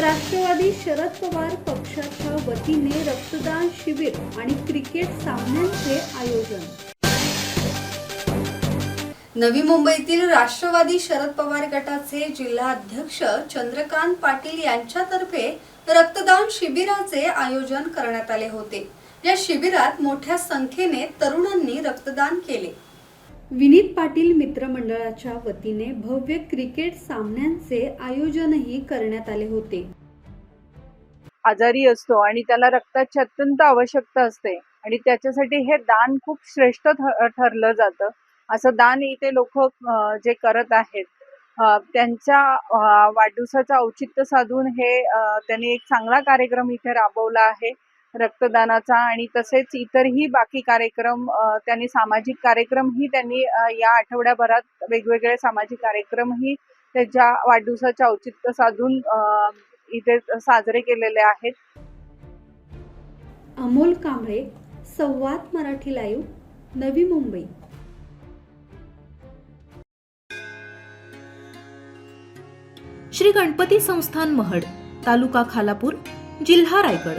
राष्ट्रवादी शरद पवार पक्षाच्या वतीने रक्तदान शिबिर आणि क्रिकेट सामन्यांचे आयोजन. नवी मुंबईतील राष्ट्रवादी शरद पवार गटाचे जिल्हाध्यक्ष चंद्रकांत पाटील यांच्यातर्फे रक्तदान शिबिराचे आयोजन करण्यात आले होते. या शिबिरात मोठ्या संख्येने तरुणांनी रक्तदान केले. विनीत पाटील मित्रमंडळाच्या वतीने भव्य क्रिकेट सामन्यांचे आयोजनही करण्यात आले होते. आजारी असतो आणि त्याला रक्ताची अत्यंत आवश्यकता असते आणि त्याच्यासाठी हे दान खूप श्रेष्ठ ठरलं जातं. असं दान इथे लोक जे करत आहेत त्यांच्या वाढदिवसाचं औचित्य साधून हे त्यांनी एक चांगला कार्यक्रम इथे राबवला आहे. रक्तदानाचा आणि तसेच इतरही बाकी कार्यक्रम त्यांनी सामाजिक कार्यक्रमही त्यांनी या आठवड्याभरात वेगवेगळे सामाजिक कार्यक्रमही त्याच्या वाढदिवसाचे औचित्य साधून इथे साजरे केलेले आहेत. अमोल कांबळे संवाद मराठी लाईव्ह नवी मुंबई. श्री गणपती संस्थान महड तालुका खालापूर जिल्हा रायगड.